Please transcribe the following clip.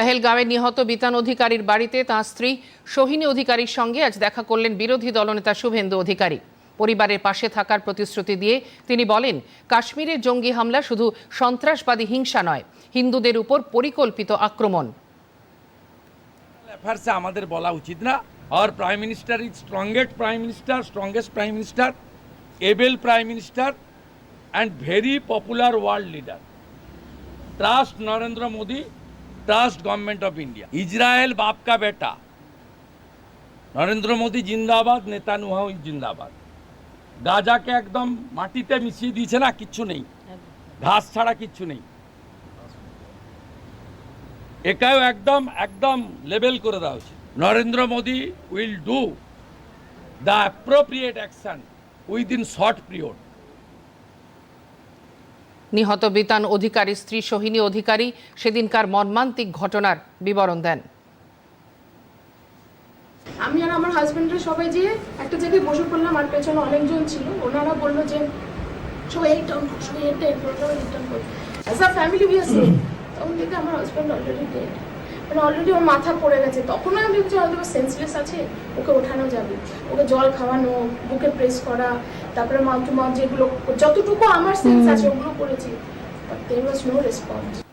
পেহেলগাঁওয়ে নিহত বিতান অধিকারীর বাড়িতে তাঁর স্ত্রী সোহিনী অধিকারীর সঙ্গে আজ দেখা করলেন বিরোধী দলনেতা শুভেন্দু অধিকারী। পরিবারের পাশে থাকার প্রতিশ্রুতি দিয়ে তিনি বলেন কাশ্মীরের জঙ্গি হামলা শুধু সন্ত্রাসবাদী হিংসা নয়, হিন্দুদের উপর পরিকল্পিত আক্রমণ। আমাদের বলা উচিত না। আর prime minister is strongest prime minister strongest prime minister able prime minister and very popular world leader trust Narendra Modi trust government of India Israel बाप का बेटा নরেন্দ্র মোদী জিন্দাবাদ নেতানুহাও জিন্দাবাদ গাজাকে একদম মাটিতে মিশিয়ে দিয়েছে না কিচ্ছু নেই ঘাস ছাড়া কিচ্ছু নেই এটাও একদম একদম লেবেল করে দেওয়া উচিত Narendra Modi will do the appropriate action within short period নিহত বিতান অধিকারী স্ত্রী সোহিনী অধিকারী সেদিনকার মর্মান্তিক ঘটনার বিবরণ দেন। আমি আর আমার হাজবেন্ডের সবাই যেয়ে একটা জায়গায় বসে পড়লাম, আর পেছনে অনেকজন ছিল, ওনারা বলল যে, সবাই এই করো সবাই এই করো সবাই এই টার্ন করো। As a family we are safe তখন দেখি আমার হাজব্যান্ড অলরেডি ডেড মানে অলরেডি ওর মাথা পড়ে গেছে। তখন আমি ভেবেছি হয়তো সেন্সলেস আছে ওকে ওঠানো যাবে। ওকে জল খাওয়ানো বুকে প্রেস করা তারপরে মাউথ টু মাউথ যেগুলো যতটুকু আমার সেন্স আছে ওগুলো করেছি। But there was no response